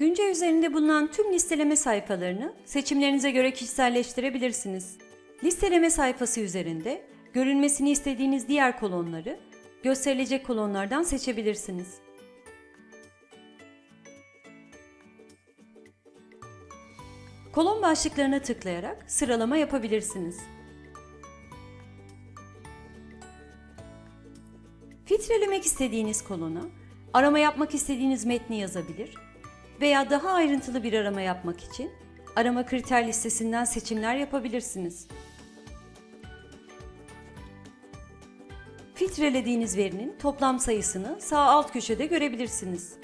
Güncel üzerinde bulunan tüm listeleme sayfalarını seçimlerinize göre kişiselleştirebilirsiniz. Listeleme sayfası üzerinde görülmesini istediğiniz diğer kolonları gösterilecek kolonlardan seçebilirsiniz. Kolon başlıklarına tıklayarak sıralama yapabilirsiniz. Filtrelemek istediğiniz kolona arama yapmak istediğiniz metni yazabilir veya daha ayrıntılı bir arama yapmak için arama kriter listesinden seçimler yapabilirsiniz. Filtrelediğiniz verinin toplam sayısını sağ alt köşede görebilirsiniz.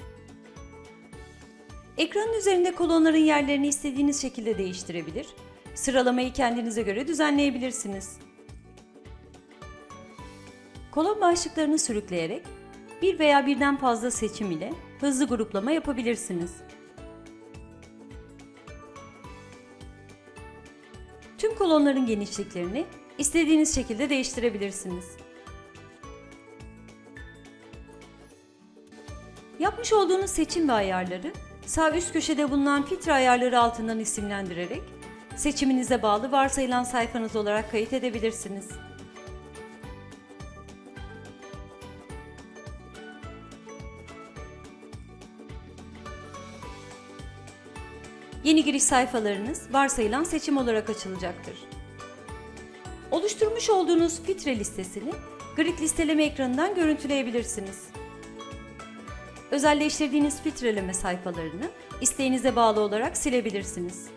Ekranın üzerinde kolonların yerlerini istediğiniz şekilde değiştirebilir, sıralamayı kendinize göre düzenleyebilirsiniz. Kolon başlıklarını sürükleyerek bir veya birden fazla seçim ile hızlı gruplama yapabilirsiniz. Tüm kolonların genişliklerini istediğiniz şekilde değiştirebilirsiniz. Yapmış olduğunuz seçim ve ayarları sağ üst köşede bulunan filtre ayarları altından isimlendirerek seçiminize bağlı varsayılan sayfanız olarak kayıt edebilirsiniz. Yeni giriş sayfalarınız varsayılan seçim olarak açılacaktır. Oluşturmuş olduğunuz filtre listesini grid listeleme ekranından görüntüleyebilirsiniz. Özelleştirdiğiniz filtreleme sayfalarını isteğinize bağlı olarak silebilirsiniz.